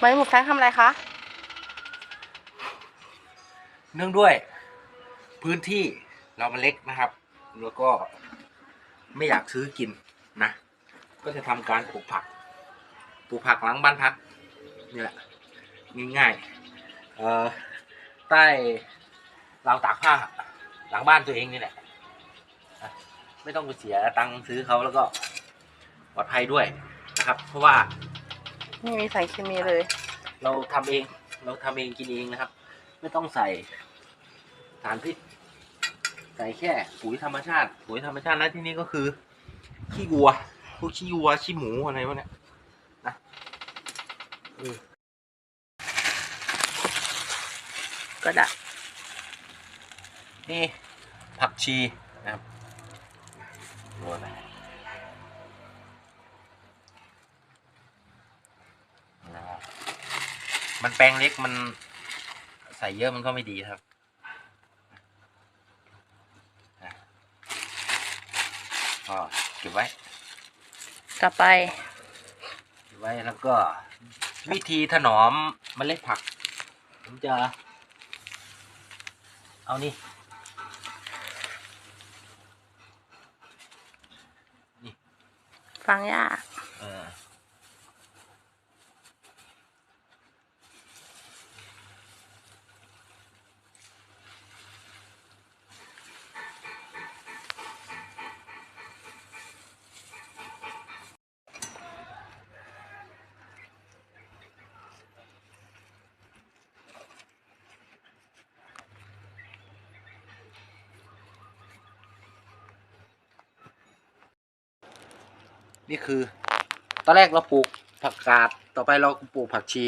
วันนี้หมูแฟรงค์ทำอะไรคะ เนื่องด้วย พื้นที่เรามันเล็กนะครับ แล้วก็ไม่อยากซื้อกินนะ ก็จะทำการปลูกผัก ปลูกผักหลังบ้านพักนี่แหละง่ายๆเอ่อใต้ราวตากผ้า หลังบ้านตัวเองนี่แหละนะไม่ต้องไปเสียตังค์ซื้อเขาแล้วก็ปลอดภัยด้วยนะครับ เพราะว่า ไม่มีสารเคมีเลย เราทำเอง เราทำเองกินเองนะครับ ไม่ต้องใส่สารพิษใส่แค่ปุ๋ยธรรมชาติ ปุ๋ยธรรมชาตินะที่นี่ก็คือ ขี้วัว พวกขี้วัวขี้หมูอะไรพวกเนี้ยนะก็ได้นี่ผักชีนะครับโรยไปนะครับ มันแปลงเล็กมันใส่เยอะมันก็ไม่ดีครับก็เก็บไว้กลับไป เก็บไว้แล้วก็ วิธีถนอมเมล็ดผัก ผมจะ เอานี่ฟังยาก เออ นี่คือ ตอนแรกเราปลูกผักกาด ต่อไปเราปลูกผักชี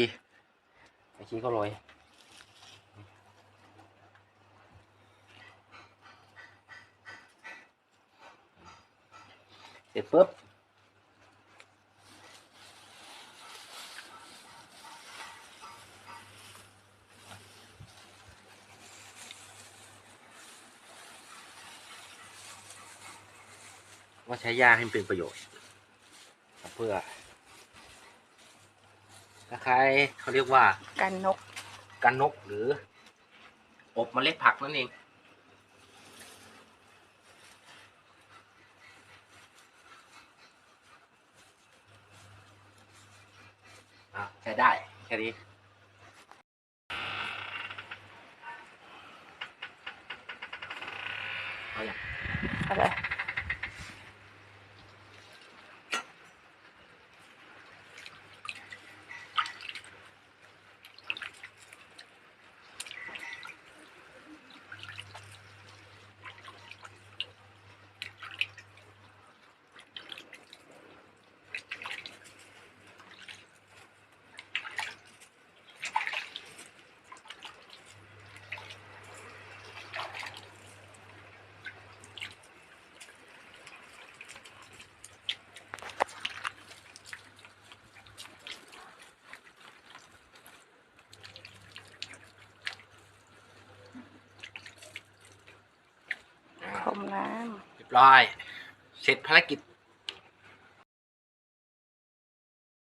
ผักชีก็โรยเสร็จปุ๊บว่าใช้หญ้าให้เป็นประโยชน์ พื่อคล้ายๆเขาเรียกว่ากันนก กันนกหรือ อบเมล็ดผักนั่นเอง อะใช้ได้แค่นี้เอาอย่าง อะไร พรมน้ำเรียบร้อย เสร็จภารกิจ